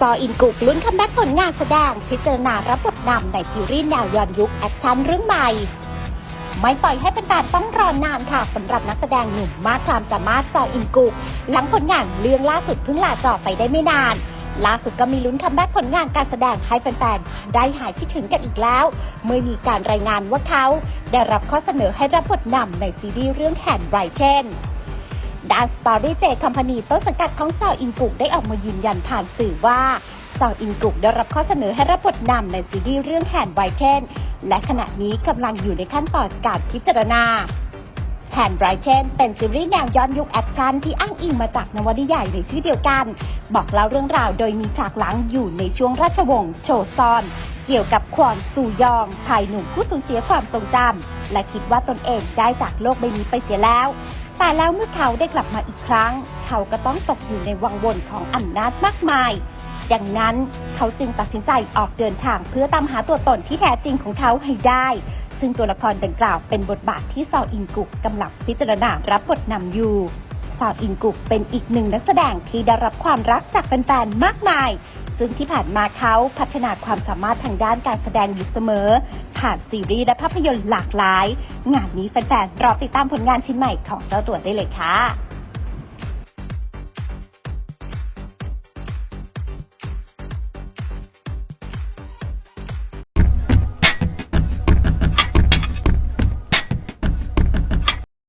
ซออินกุกลุ้นคัมแบ็กผลงานแสดงพิจารณารับบทนำในซีรีส์แนวย้อนยุคแอคชั่นเรื่องใหม่ ไม่ปล่อยให้เป็นการต้องรอนานค่ะสำหรับนักแสดงหนุ่มมากความสามารถซออินกุกหลังผลงานเรื่องล่าสุดเพิ่งลาจอไปได้ไม่นานล่าสุดก็มีลุ้นคัมแบ็กผลงานการแสดงให้แฟนๆ ได้หายคิดถึงกันอีกแล้ว เมื่อมีการรายงานว่าเขา ได้รับข้อเสนอให้รับบทนำในซีรีส์เรื่องแฮนด์ไรเทน ด้านสตอรี่เจคัมพานีต้นสังกัดของซาวอินกุกได้ออกมายืนยันผ่านสื่อว่าซาวอินกุกได้รับข้อเสนอให้รับบทนำในซีรีส์เรื่องแฮนด์ไวเทนและขณะนี้กำลังอยู่ในขั้นตอนการพิจารณาแฮนด์ไบรเทนเป็นซีรีส์แนวย้อนยุคแอคชั่นที่อ้างอิงมาจากนวนิยายในชื่อเดียวกัน บอกเล่าเรื่องราวโดยมีฉากหลังอยู่ในช่วงราชวงศ์โชซอน เกี่ยวกับควอนซูยองชายหนุ่มผู้สูญเสียความทรงจำและคิดว่าตนเองได้จากโลกใบนี้ไปเสียแล้ว แต่แล้วเมื่อเขาได้กลับมาอีกครั้ง เขาก็ต้องตกอยู่ในวังวนของอำนาจมากมายดังนั้นเขาจึงตัดสินใจออกเดินทางเพื่อตามหาตัวตนที่แท้จริงของเขาให้ได้ ซึ่งตัวละครดังกล่าวเป็นบทบาทที่ซออินกุกกำลังพิจารณารับบทนำอยู่ซออินกุกเป็นอีกหนึ่งนักแสดงที่ได้รับความรักจากแฟนๆมากมาย ซึ่งที่ผ่านมาเขาพัฒนาความสามารถทางด้านการแสดงอยู่เสมอ ผ่านซีรีส์และภาพยนตร์หลากหลาย งานนี้แฟนๆรอติดตามผลงานชิ้นใหม่ของเจ้าตัวได้เลยค่ะ